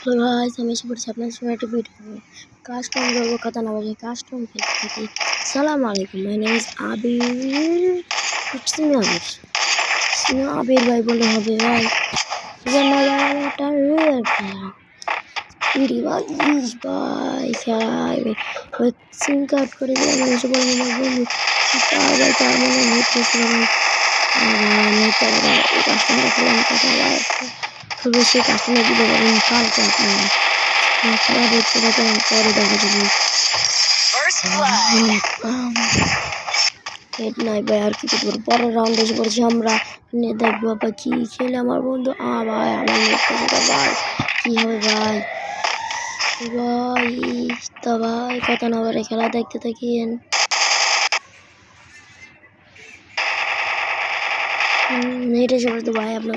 Hello guys আমি এসে পড়েছি আপনার সঙ্গে একটা ভিডিও কাস্টম করব কথা না বলে কাস্টম খেলতে থাকি সালাম আলাইকুম my name is Abir Simi Abir Simi Abir ভাই বলে হবে ভাই সিম কার্ড করে দিলাম এসে বলব আমার বন্ধু তার ভাই তার মনে নেট পেয়েছিল ভাই কাস্টমটা খেলাম কথা দিতে পারেন কালকে আপনারা খেলা দেখতে থাকেন পরে দেখা যাবে। হেড নাই ভাই আর কি করব পরের রাউন্ড এসে পড়েছি আমরা। নে দেখব কি খেলে আমার বন্ধু? আ ভাই আমার নেট ভাই। কি হবে ভাই? ভাই তা ভাই কথা না বলে খেলা দেখতে থাকেন। নেট এসে পড়ে তো ভাই আপনার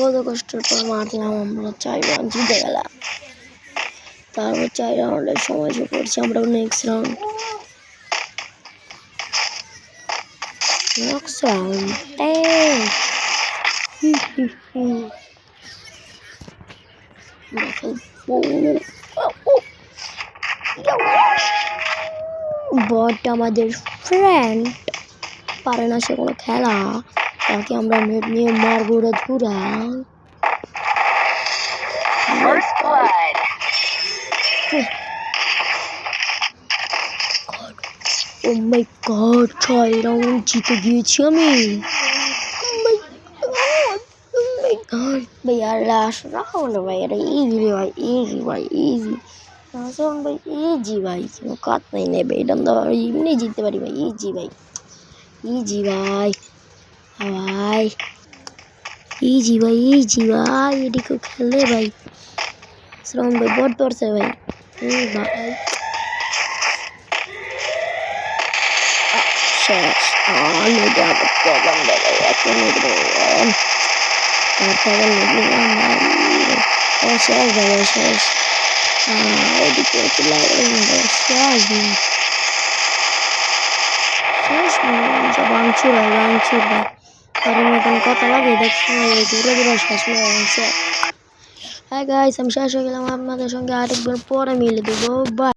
কত কষ্টের পর মারলাম আমরা চার রাউন্ড জিতে গেলাম। তারপর চার রাউন্ডের সময় এসে পড়ছি আমরা নেক্সট রাউন্ড নেক্সট রাউন্ড বট আমাদের ফ্রেন্ড পারে না সে কোনো খেলা। তাকে আমরা নেট নিয়ে মারবো ওরা ধুরা. ও মাই গড ছয় রাউন্ড জিতে গিয়েছি আমি। Oh oh. ভাই আর লাস্ট রাউন্ড ভাই এটা ইজি ভাই ইজি ভাই ইজি রাউন্ড ভাই ইজি ভাই কোনো কাজ নাই নেবে এটা আমরা এমনি জিততে পারি ভাই ইজি ভাই ইজি ভাই। ভাই। ইজি ভাই ইজি ভাই, এদিকে খেলে ভাই। শ্রম ভাই বট পড়ছে ভাই। এই ভাই। শেষ নেটে আবার প্রবলেম দেবে এত নেট প্রবলেম তারপরে নেট নিলাম ভাই। ও, শেষ ভাই, ও, শেষ। এদিকে একটু লাগে শেষ ভাই শেষ ভাই ভাঙচুর হয় ভাঙচুর ভাই। তার মতন কথা লাগে দেখছি দূরে দূরে শেষ হয়ে গেছে হ্যাঁ গাইস আমি শেষ হয়ে গেলাম আপনাদের সঙ্গে আরেকবার, পরে মিলে দেবো। বাই